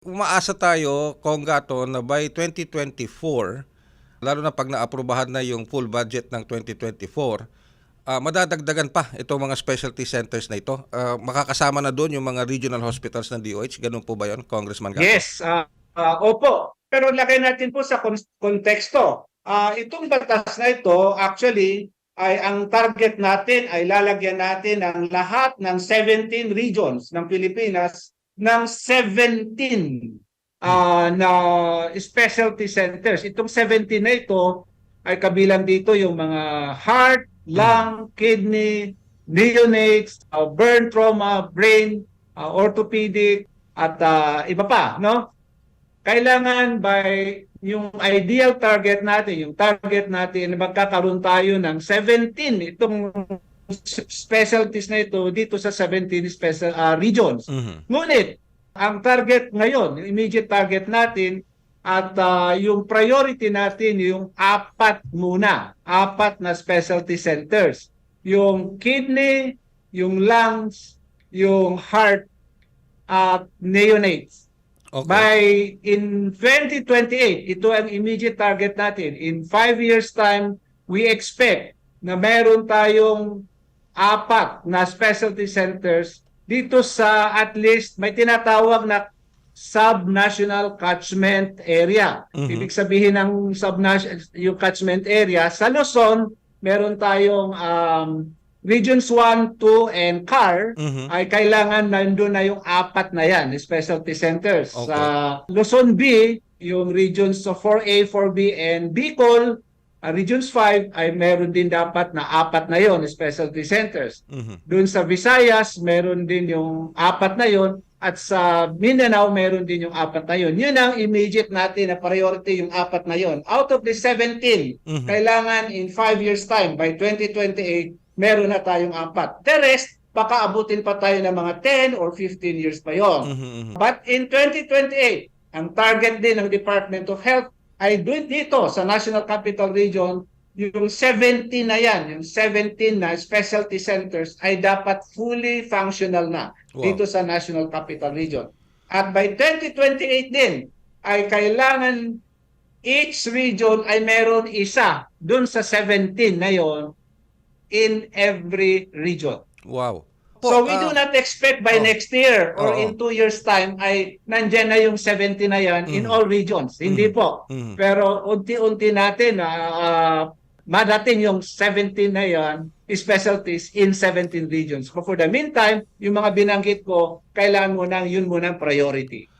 Umaasa tayo, Konggato, na by 2024, lalo na pag naaprubahan na yung full budget ng 2024, ah, madadagdagan pa itong mga specialty centers na ito. Ah, makakasama na doon yung mga regional hospitals ng DOH. Ganun po ba yun, Congressman Gato? Yes, ah, ah, opo. Pero lagay natin po sa kon- konteksto. Ah, itong batas na ito, actually, ay ang target natin ay lalagyan natin ang lahat ng 17 regions ng Pilipinas ng 17 ah, na specialty centers. Itong 17 na ito ay kabilang dito yung mga heart, lung, kidney, neonates, ah, burn trauma, brain, ah, orthopedic, at ah, iba pa, no? Kailangan by yung ideal target natin, yung target natin, magkakaroon tayo ng 17 itong specialties na ito dito sa 17 special ah, regions. Mhm. Ngunit, ang target ngayon, yung immediate target natin, at ah, yung priority natin, yung apat muna, apat na specialty centers. Yung kidney, yung lungs, yung heart, at neonates. Okay. By in 2028, ito ang immediate target natin. In five years time, we expect na meron tayong apat na specialty centers dito sa at least may tinatawag na sub-national catchment area. Mhm. Ibig sabihin ng sub yung catchment area sa Luzon, meron tayong um, regions 1, 2 and CAR Mhm. ay kailangan nandun na yung apat na yan, specialty centers. Okay. Sa Luzon B, yung regions of 4A, 4B, and Bicol, uh, regions 5, ay meron din dapat na apat na yon specialty centers. Mhm. Doon sa Visayas, meron din yung apat na yon at sa Mindanao, meron din yung apat na yon. Yun ang immediate natin na priority, yung apat na yon. Out of the 17, Mhm. kailangan in 5 years time, by 2028, meron na tayong apat. The rest, baka abutin pa tayo ng mga 10 or 15 years pa yon. Mhm, mhm. But in 2028, ang target din ng Department of Health ay doon dito sa National Capital Region, yung 17 na yan, yung 17 na specialty centers ay dapat fully functional na Wow. dito sa National Capital Region. At by 2028 din, ay kailangan each region ay meron isa doon sa 17 na yon in every region. Wow. So we ah, do not expect by oh. next year or Oo. in two years time ay nandyan na yung 70 na yan in Mhm. all regions. Hindi Mhm. po. mhm. Pero unti-unti natin na uh, madating yung 17 na yan specialties in 17 regions. But for the meantime, yung mga binanggit ko, kailangan mo nang yun muna ang priority.